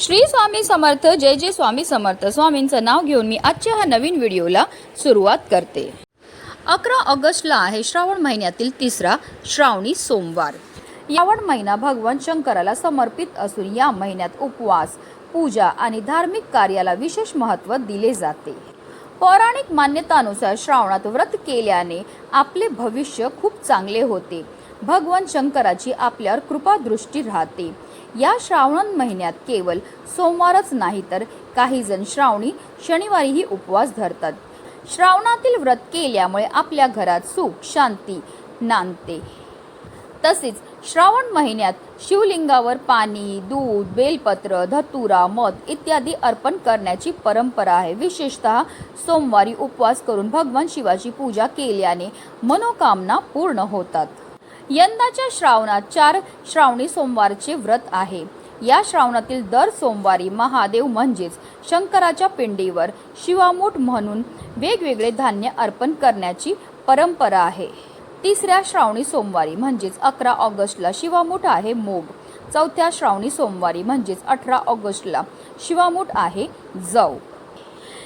श्री स्वामी समर्थ जय जय स्वामी समर्थ. स्वामींचं नाव घेऊन मी आजच्या ह्या नवीन व्हिडिओला सुरुवात करते. अकरा ऑगस्टला आहे श्रावण महिन्यातील तिसरा श्रावणी सोमवार. यावण महिना भगवान शंकराला समर्पित असून या महिन्यात उपवास पूजा आणि धार्मिक कार्याला विशेष महत्त्व दिले जाते. पौराणिक मान्यतानुसार श्रावणात व्रत केल्याने आपले भविष्य खूप चांगले होते. भगवान शंकराची आपल्यावर कृपादृष्टी राहते. या श्रावण महिन्यात केवळ सोमवारच नाही तर काही जण श्रावणी शनिवारीही उपवास धरतात. श्रावणातील व्रत केल्यामुळे आपल्या घरात सुख शांती नांदते. तसेच श्रावण महिन्यात शिवलिंगावर पाणी दूध बेलपत्र धतुरा मध इत्यादी अर्पण करण्याची परंपरा आहे. विशेषतः सोमवारी उपवास करून भगवान शिवाची पूजा केल्याने मनोकामना पूर्ण होतात. यंदाच्या श्रावणात चार श्रावणी सोमवारचे व्रत आहे. या श्रावणातील दर सोमवारी महादेव म्हणजेच शंकराच्या पिंडीवर शिवामूठ म्हणून वेगवेगळे धान्य अर्पण करण्याची परंपरा आहे. तिसऱ्या श्रावणी सोमवारी म्हणजेच अकरा ऑगस्टला शिवामूठ आहे मोग. चौथ्या श्रावणी सोमवारी म्हणजेच अठरा ऑगस्टला शिवामूठ आहे जव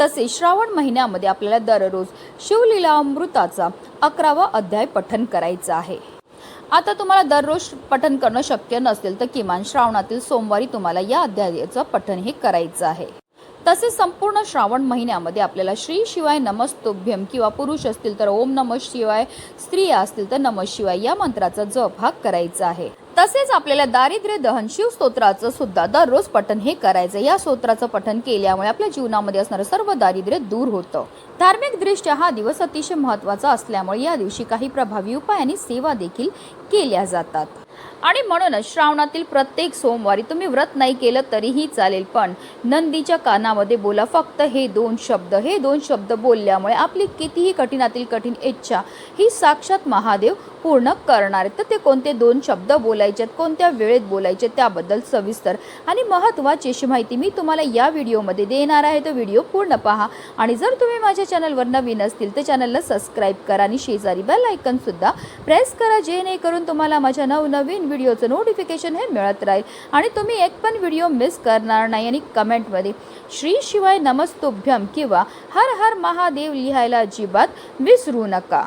तसेच श्रावण महिन्यामध्ये आपल्याला दररोज शिवलीला अमृताचा अकरावा अध्याय पठन करायचा आहे. आता तुम्हाला दररोज पठन करणं शक्य नसेल तर किमान श्रावणातील सोमवारी तुम्हाला या अध्यायाचं पठन हे करायचं आहे. तसेच संपूर्ण श्रावण महिन्यामध्ये आपल्याला श्री शिवाय नमस्तुभ्यम किंवा पुरुष असतील तर ओम नम शिवाय स्त्रिया असतील तर नम शिवाय या मंत्राचा जप हा करायचा आहे. तसेच आपल्याला दारिद्र्य दहन शिव स्तोत्राचं सुद्धा दररोज पठन हे करायचं या स्तोत्राचं पठन केल्यामुळे आपल्या जीवनामध्ये असणारं सर्व दारिद्र्य दूर होतं. धार्मिकदृष्ट्या हा दिवस अतिशय महत्त्वाचा असल्यामुळे या दिवशी काही प्रभावी उपाय आणि सेवा देखील केल्या जातात. आणि म्हणूनच श्रावणातील प्रत्येक सोमवारी तुम्ही व्रत नाही केलं तरीही चालेल पण नंदीच्या कानामध्ये बोला फक्त हे दोन शब्द. हे दोन शब्द बोलल्यामुळे आपली कितीही कठीणातील कठीण इच्छा ही साक्षात महादेव पूर्ण करणार आहेत. तर ते कोणते दोन शब्द बोलायचे आहेत कोणत्या वेळेत बोलायचे त्याबद्दल सविस्तर आणि महत्त्वाची अशी माहिती मी तुम्हाला या व्हिडिओमध्ये देणार आहे. तो व्हिडिओ पूर्ण पहा आणि जर तुम्ही माझ्या चॅनलवर नवीन असतील तर चॅनलला सबस्क्राईब करा आणि शेजारी बेल आयकनसुद्धा प्रेस करा जेणेकरून तुम्हाला माझ्या नवनवीन व्हिडिओचं नोटिफिकेशन हे मिळत राहील. आणि तुम्ही एक पण व्हिडिओ मिस करणार नाही आणि कमेंटमध्ये श्री शिवाय नमस्तोभ्यम किंवा हर हर महादेव लिहायला अजिबात विसरू नका.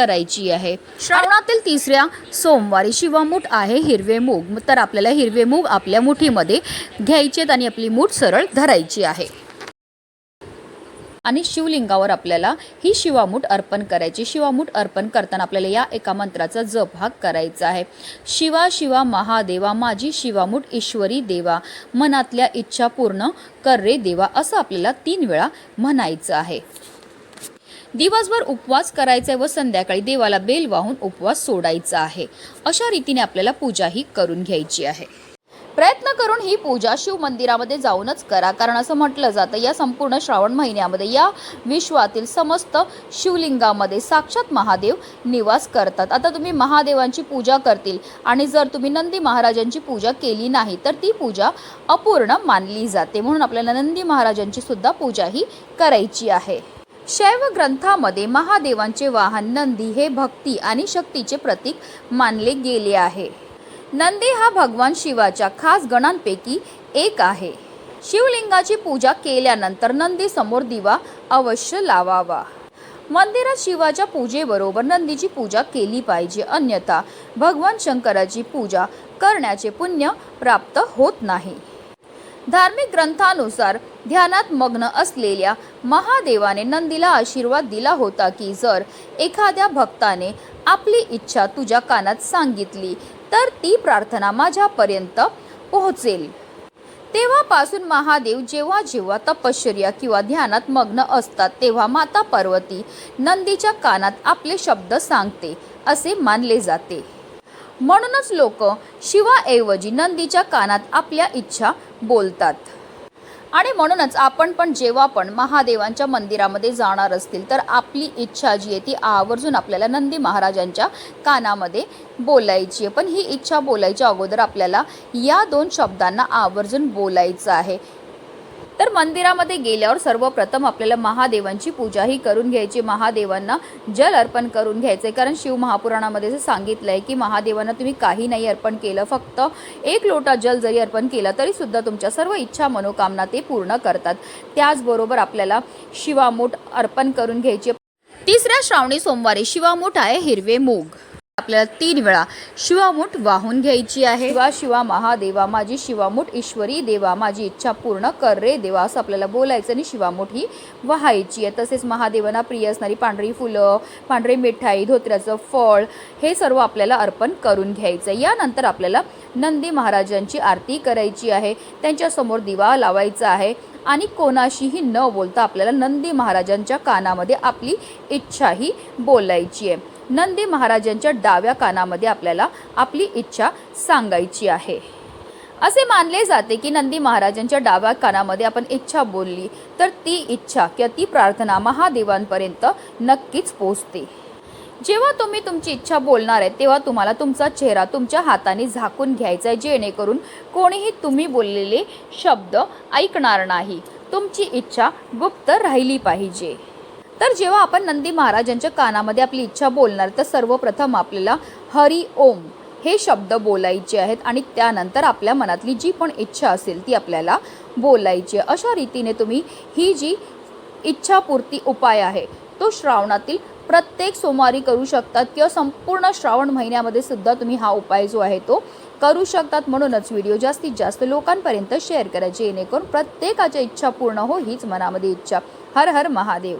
करायची आहे. श्रावणातील तिसऱ्या सोमवारी शिवामूठ आहे हिरवे मूग. तर आपल्याला हिरवे मूग आपल्या मुठीमध्ये घ्यायचेत आणि आपली मूठ सरळ धरायची आहे. आणि शिवलिंगावर आपल्याला ही शिवामूठ अर्पण करायची. शिवामूठ अर्पण करताना आपल्याला या एका मंत्राचा जप हा करायचा आहे. शिवा शिवा महादेवा माझी शिवामूठ ईश्वरी देवा. मनातल्या इच्छा पूर्ण कर रे देवा असं आपल्याला तीन वेळा म्हणायचं आहे. दिवसभर उपवास करायचा व संध्याकाळी देवाला बेल वाहून उपवास सोडायचा आहे. अशा रीतीने आपल्याला पूजा ही करून घ्यायची आहे. प्रयत्न करून ही पूजा शिव मंदिरामध्ये जाऊनच करा कारण असं म्हटलं जातं या संपूर्ण श्रावण महिन्यामध्ये या विश्वातील समस्त शिवलिंगामध्ये साक्षात महादेव निवास करतात. आता तुम्ही महादेवांची पूजा करतील आणि जर तुम्ही नंदी महाराजांची पूजा केली नाही तर ती पूजा अपूर्ण मानली जाते. म्हणून आपल्याला नंदी महाराजांची सुद्धा पूजा ही करायची आहे. शैव ग्रंथामध्ये महादेवांचे वाहन नंदी हे भक्ती आणि शक्तीचे प्रतीक मानले गेले आहे. नंदी हा भगवान शिवाच्या खास गणांपैकी एक आहे. शिवलिंगाची पूजा केल्यानंतर नंदी समोर दिवा अवश्य लावावा. मंदिरात शिवाच्या पूजेबरोबर नंदीची पूजा केली पाहिजे अन्यथा भगवान शंकराची पूजा करण्याचे पुण्य प्राप्त होत नाही. धार्मिक ग्रंथानुसार ध्यानात मग्न असलेल्या महादेवाने नंदीला आशीर्वाद दिला होता की जर एखाद्या भक्ताने आपली इच्छा तुझ्या कानात सांगितली तर ती प्रार्थना माझ्यापर्यंत पोहोचेल. तेव्हापासून महादेव जेव्हा जेव्हा तपश्चर्या किंवा ध्यानात मग्न असतात तेव्हा माता पार्वती नंदीच्या कानात आपले शब्द सांगते असे मानले जाते. म्हणूनच लोक शिवाऐवजी नंदीच्या कानात आपल्या इच्छा बोलतात. आणि म्हणूनच आपण पण जेव्हा पण महादेवांच्या मंदिरामध्ये जाणार असतील तर आपली इच्छा जी आहे ती आवर्जून आपल्याला नंदी महाराजांच्या कानामध्ये बोलायची आहे. पण ही इच्छा बोलायच्या अगोदर आपल्याला या दोन शब्दांना आवर्जून बोलायचं आहे. तर मंदिरामध्ये गेल्यावर सर्वप्रथम आपल्याला महादेवांची पूजाही करून घ्यायची. महादेवांना जल अर्पण करून घ्यायचे. कारण शिव महापुराणामध्ये असं सांगितलं आहे की महादेवांना तुम्ही काही नाही अर्पण केलं फक्त एक लोटा जल जरी अर्पण केलं तरी सुद्धा तुमच्या सर्व इच्छा मनोकामना ते पूर्ण करतात. त्याचबरोबर आपल्याला शिवामूठ अर्पण करून घ्यायचे. तिसऱ्या श्रावणी सोमवारी शिवामूठ आहे हिरवे मूग. आपल्याला तीन वेळा शिवामूठ वाहून घ्यायची आहे. शिवा शिवा महादेवा माझी शिवामूठ ईश्वरी देवा माझी इच्छा पूर्ण कर रे देवा असं आपल्याला बोलायचं आणि शिवामूठ ही वाहायची आहे. तसेच महादेवांना प्रिय असणारी पांढरी फुलं पांढरी मिठाई धोत्र्याचं फळ हे सर्व आपल्याला अर्पण करून घ्यायचं आहे. यानंतर आपल्याला नंदी महाराजांची आरती करायची आहे. त्यांच्यासमोर दिवा लावायचा आहे आणि कोणाशीही न बोलता आपल्याला नंदी महाराजांच्या कानामध्ये आपली इच्छा ही बोलायची आहे. नंदी महाराजांच्या डाव्या कानामध्ये आपल्याला आपली इच्छा सांगायची आहे. असे मानले जाते की नंदी महाराजांच्या डाव्या कानामध्ये आपण इच्छा बोलली तर ती इच्छा किंवा ती प्रार्थना महादेवांपर्यंत नक्कीच पोचते जेव्हा तुम्ही तुमची इच्छा बोलणार आहे तेव्हा तुम्हाला तुमचा चेहरा तुमच्या हाताने झाकून घ्यायचा आहे जेणेकरून कोणीही तुम्ही बोललेले शब्द ऐकणार नाही. तुमची इच्छा गुप्त राहिली पाहिजे. तर जेव्हा आपण नंदी महाराजांच्या कानामध्ये आपली इच्छा बोलणार तर सर्वप्रथम आपल्याला हरी ओम हे शब्द बोलायचे आहेत आणि त्यानंतर आपल्या मनातली जी पण इच्छा असेल ती आपल्याला बोलायची आहे. अशा रीतीने तुम्ही ही जी इच्छापूर्ती उपाय आहे तो श्रावणातील प्रत्येक सोमवारी करू शकतात किंवा संपूर्ण श्रावण महिन्यामध्ये सुद्धा तुम्ही हा उपाय जो आहे तो करू शकतात. म्हणूनच व्हिडिओ जास्तीत जास्त लोकांपर्यंत शेअर करा जेणेकरून प्रत्येकाच्या इच्छा पूर्ण हो हीच मनामध्ये इच्छा. हर हर महादेव.